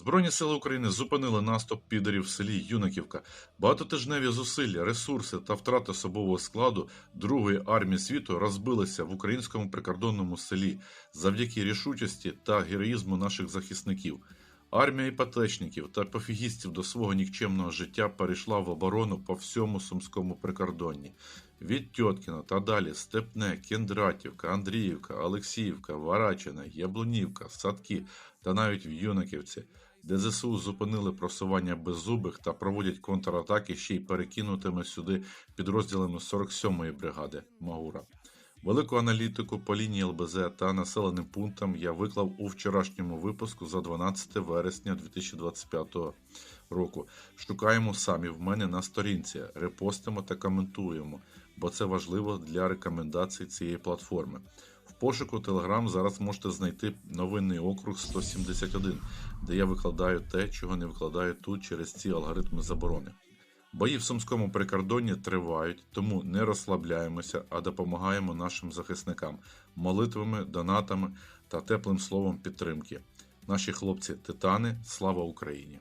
Збройні сили України зупинили наступ підерів в селі Юнаківка. Багатотижневі зусилля, ресурси та втрати особового складу Другої армії світу розбилися в українському прикордонному селі завдяки рішучості та героїзму наших захисників. Армія іпотечників та пофігістів до свого нікчемного життя перейшла в оборону по всьому сумському прикордонні. Від Тьоткіна та далі Степне, Кендратівка, Андріївка, Олексіївка, Варачина, Яблунівка, Садки та навіть в Юнаківці, де ЗСУ зупинили просування беззубих та проводять контратаки ще й перекинутими сюди підрозділами 47-ї бригади Магура. Велику аналітику по лінії ЛБЗ та населеним пунктам я виклав у вчорашньому випуску за 12 вересня 2025 року. Шукаємо самі в мене на сторінці, репостимо та коментуємо, бо це важливо для рекомендацій цієї платформи. Пошуку Telegram зараз можете знайти новинний округ 171, де я викладаю те, чого не викладаю тут через ці алгоритми заборони. Бої в сумському прикордонні тривають, тому не розслабляємося, а допомагаємо нашим захисникам молитвами, донатами та теплим словом підтримки. Наші хлопці титани, слава Україні!